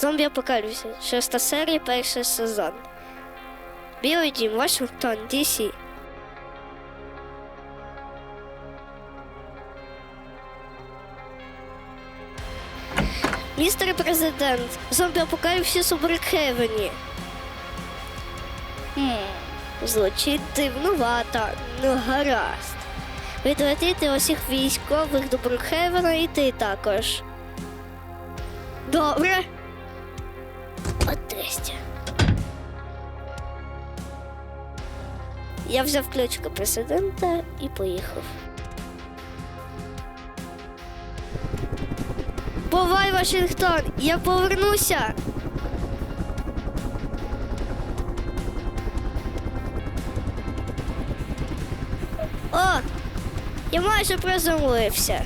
Зомбі Апокаліпсис. Шеста серія, перший сезон. Білий дім, Вашингтон, Дісі. Містер президент, зомбі апокаліпсис у Брекхевені. Хм, звучить дивнувато, ну гаразд. Відведіть усіх військових до Брукхевена і ти також. Добре. От трестя. Я взяв ключка президента і поїхав. Бувай, Вашингтон! Я повернуся! О! Я майже приземлився.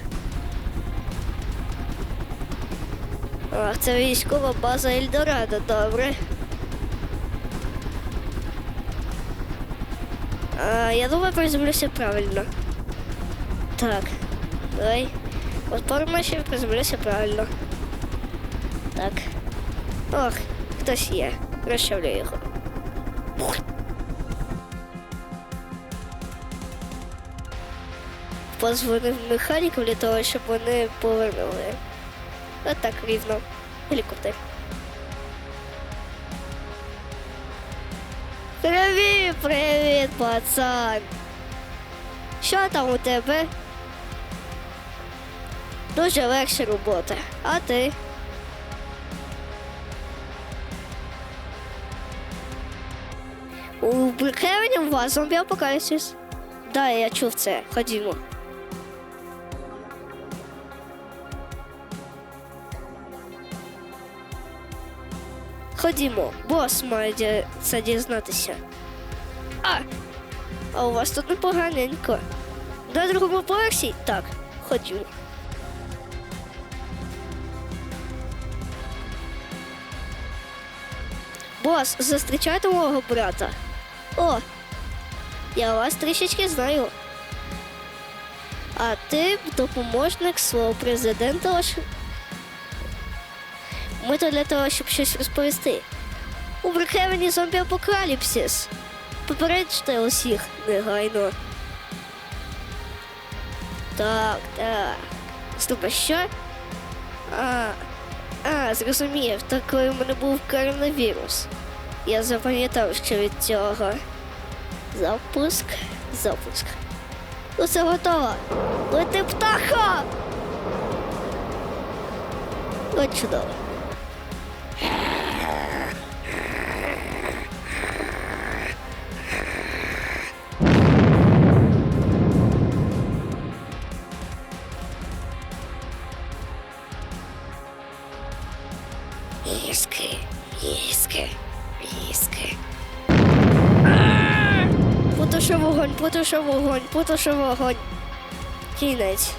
Ах, це військова база Ельдорадо, добре. А, я думаю, приземлюся правильно. Так. Давай. От ще приземлюся правильно. Так. Ох, хтось є. Розчавлю його. Позвонив механікам для того, щоб вони повернули. От так рівно. Гелікоптер. Привіт, привіт, пацан. Що там у тебе? Дуже легша робота. А ти? У Брикхевені у вас зомбі апокаліпсис. Да, я чув це. Ходімо. Ходімо, бос має це дізнатися. А! А у вас тут непоганенько. На другому поверсі? Так, ходімо. Бос, зустрічайте мого брата. О, я вас трішечки знаю. А ти допоможник свого президента ми то для того, щоб щось розповісти. У Брекхевені зомбі апокаліпсис. Попереджте усіх негайно. Так, так. А що? А, а, зрозумів, так в мене був коронавірус. Я запам'ятав, що від цього. Запуск, запуск. Усе готово. Лети птаха! От чудово. Іски, іски, іски. Потушив вогонь, потушив вогонь, потушив вогонь. Кінець.